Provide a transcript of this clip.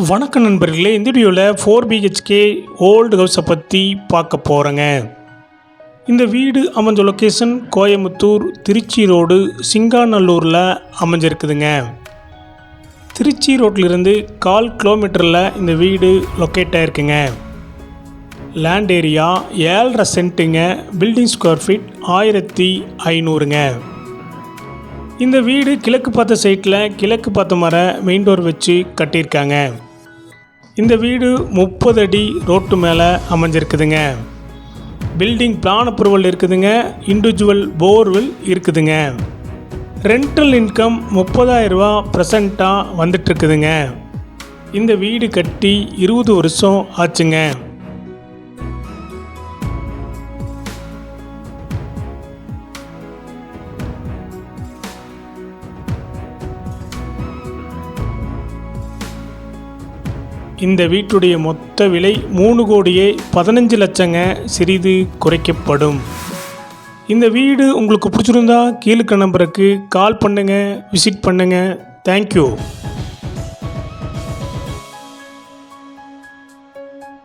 வணக்கம் நண்பர்களே இந்த வீடியோவில் ஃபோர் பிஹெச்கே ஓல்டு ஹவுஸை பற்றி பார்க்க போகிறேங்க இந்த வீடு அமைஞ்ச லொக்கேஷன் கோயம்புத்தூர் திருச்சி ரோடு சிங்காநல்லூரில் அமைஞ்சிருக்குதுங்க. திருச்சி ரோட்டிலிருந்து கால் கிலோமீட்டரில் இந்த வீடு லொக்கேட் ஆகிருக்குங்க லேண்ட் ஏரியா ஏழரை சென்ட்டுங்க பில்டிங் ஸ்கொயர் ஃபீட் ஆயிரத்தி ஐநூறுங்க. இந்த வீடு கிழக்கு பார்த்த சைட்டில் கிழக்கு பார்த்த மர மெயின் டோர் வச்சு கட்டியிருக்காங்க. இந்த வீடு முப்பது அடி ரோட்டு மேலே அமைஞ்சிருக்குதுங்க. பில்டிங் பிளான் அப்ரூவல் இருக்குதுங்க. இண்டிவிஜுவல் போர்வெல் இருக்குதுங்க. ரெண்டல் இன்கம் முப்பதாயிரரூபா ப்ரெசண்ட்டாக வந்துட்டுருக்குதுங்க இந்த வீடு கட்டி இருபது வருஷம் ஆச்சுங்க. இந்த வீட்டுடைய மொத்த விலை மூணு கோடியே பதினஞ்சு லட்சங்க சிறிது குறைக்கப்படும். இந்த வீடு உங்களுக்கு பிடிச்சிருந்தா கீழுக்க நம்பருக்கு கால் பண்ணுங்கள் விசிட் பண்ணுங்கள் தேங்க்யூ